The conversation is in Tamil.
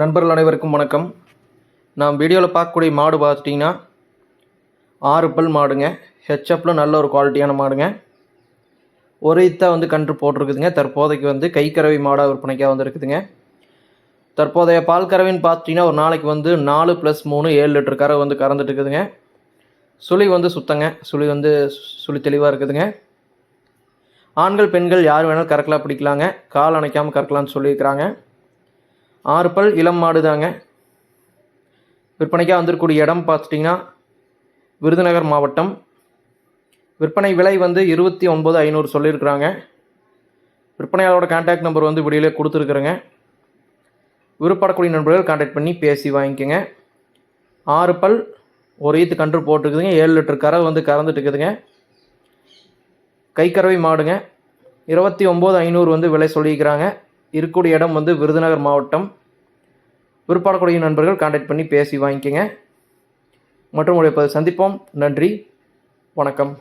நண்பர்கள் அனைவருக்கும் வணக்கம். நான் வீடியோவில் பார்க்கக்கூடிய மாடு பார்த்துட்டிங்கன்னா ஆறு பல் மாடுங்க. ஹெச்எப்பில் நல்ல ஒரு குவாலிட்டியான மாடுங்க. ஒரு இத்தா வந்து கன்று போட்டிருக்குதுங்க. தற்போதைக்கு வந்து கைக்கறவை மாடாக விற்பனைக்காக வந்துருக்குதுங்க. தற்போதைய பால் கறவைன்னு பார்த்துட்டிங்கன்னா ஒரு நாளைக்கு வந்து நாலு ப்ளஸ் மூணு ஏழு லிட்டர் கறவை வந்து கறந்துட்டு இருக்குதுங்க சுழி வந்து சுத்தங்க. சுழி வந்து சுழி தெளிவாக இருக்குதுங்க. ஆண்கள் பெண்கள் யார் வேணாலும் கறக்கலாம் பிடிக்கலாங்க. கால் அணைக்காமல் கறக்கலாம்னு சொல்லியிருக்கிறாங்க. ஆறு பல் இளம் மாடு தாங்க விற்பனைக்காக வந்திருக்கக்கூடிய இடம் பார்த்துட்டிங்கன்னா விருதுநகர் மாவட்டம். விற்பனை விலை வந்து இருபத்தி ஒன்பது ஐநூறு சொல்லியிருக்கிறாங்க. விற்பனையாளரோட கான்டாக்ட் நம்பர் வந்து வீடியோலே கொடுத்துருக்குறேங்க. விருப்பப்படக்கூடிய நண்பர்கள் கான்டாக்ட் பண்ணி பேசி வாங்கிக்கோங்க. ஆறு பல் ஒரு ஈத்து கன்று போட்டுருக்குதுங்க. ஏழு லிட்டர் கறவை வந்து கறந்துட்டு இருக்குதுங்க கைக்கறவை மாடுங்க. இருபத்தி ஒம்பது ஐநூறு வந்து விலை சொல்லியிருக்கிறாங்க. இருக்கக்கூடிய இடம் வந்து விருதுநகர் மாவட்டம். விற்பாடக்கூடிய நண்பர்கள் கான்டாக்ட் பண்ணி பேசி வாங்கிக்கோங்க. மற்றும் உங்களை சந்திப்போம். நன்றி. வணக்கம்.